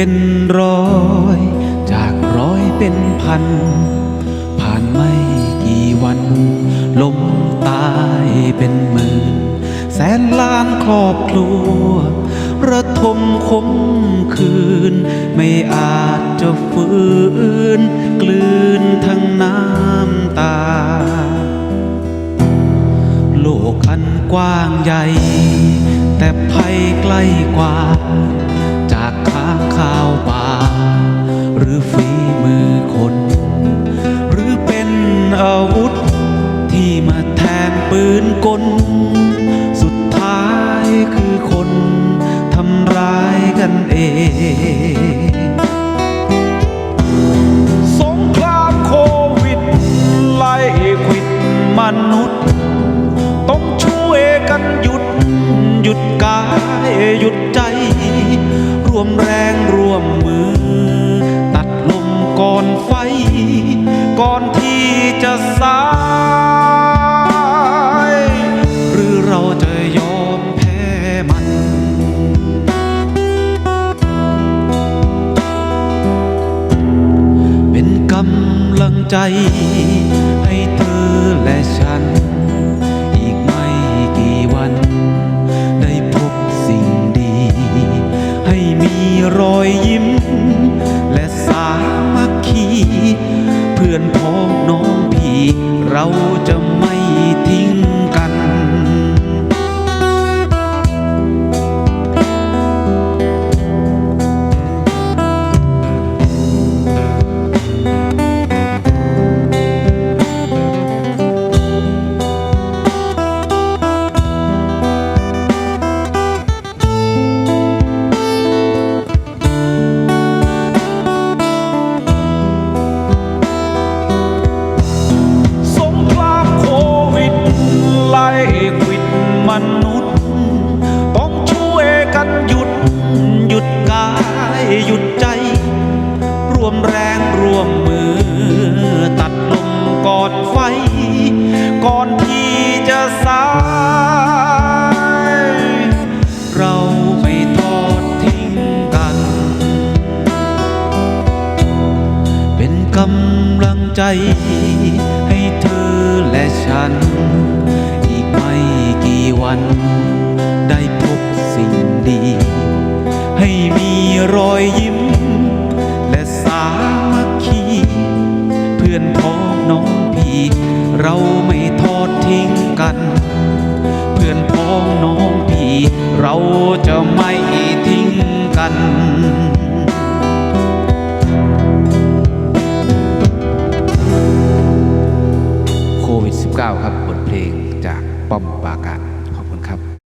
เป็นร้อย จากร้อยเป็นพัน ผ่านไม่กี่วันล้มตายเป็นหมื่น แสนล้านครอบครัว ระทมคมคืน ไม่อาจจะฟื้น กลืนทั้งน้ำตา โลกอันกว้างใหญ่ แต่ภัยใกล้กว่า ข้าวป่า หรือฝีมือคน หรือเป็นอาวุธ ที่มาแทนปืนกล สุดท้ายคือคนทำร้ายกันเองสงครามโควิด ไล่ควิดมนุษย์ ต้องช่วยกันหยุด หยุดกายหยุด วมแรงร่วมมือ ตัดลมก่อนไฟ ก่อนที่จะสาย หรือเราจะยอมแพ้มัน เป็นกำลังใจให้เธอและฉัน วมแรงร่วมมือ ตัดลมก่อนไฟ ก่อนที่จะสายเราไม่ทอดทิ้งกัน เป็นกำลังใจให้เธอและฉัน อีกไม่กี่วัน ได้พบสิ่งดี ให้มีรอยยิ้ม เราไม่ทอดทิ้งกัน เพื่อนพ้องน้องพี่เราจะไม่ทิ้งกันโควิด -19 ครับบทเพลงจากป้อมปราการ